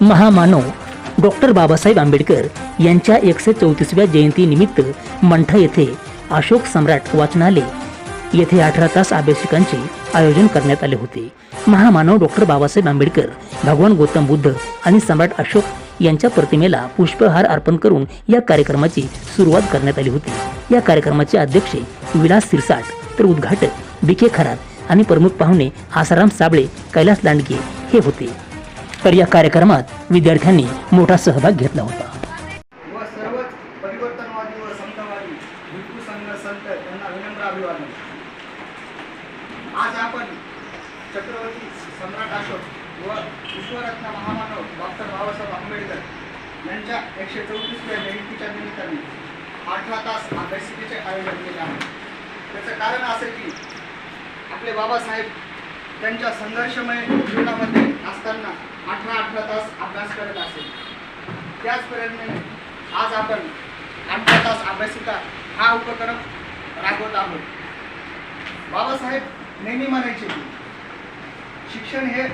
महामानव डॉक्टर बाबासाहेब आंबेडकर यांच्या एकशे चौतीसव्या जयंतीनिमित्त मंठा येथे अशोक सम्राट वाचनालय येथे अठरा तास अभ्यासिकांचे आयोजन करण्यात आले होते. महामानव डॉक्टर बाबासाहेब आंबेडकर भगवान गौतम बुद्ध आणि सम्राट अशोक यांच्या प्रतिमेला पुष्पहार अर्पण करून या कार्यक्रमाची सुरुवात करण्यात आली होती. या कार्यक्रमाचे अध्यक्ष विलास सिरसाट तर उद्घाटक बी के खरात आणि प्रमुख पाहुणे आसाराम साबळे कैलास लांडगे हे होते. तर या कार्यक्रमात विद्यार्थ्यांनी मोठा सहभाग घेतला होता. व सर्वच परिवर्तनवादी व समतावादी आज आपण छत्रपती सम्राट अशोक व विश्वरत्न महामानव डॉक्टर बाबासाहेब आंबेडकर यांच्या एकशे चौतीसव्या जयंतीच्या निमित्ताने अठरा तास अभ्यासिकेचे आयोजन केले आहे. त्याचं कारण असं की आपले बाबासाहेब त्यांच्या संघर्षमय जीवनामध्ये असताना अठरा तास अभ्यास करत असेल. त्याच आज आपण अठरा तास अभ्यासिका हा उपक्रम राबवत आहोत. बाबासाहेब नेहमी म्हणायचे की शिक्षण हे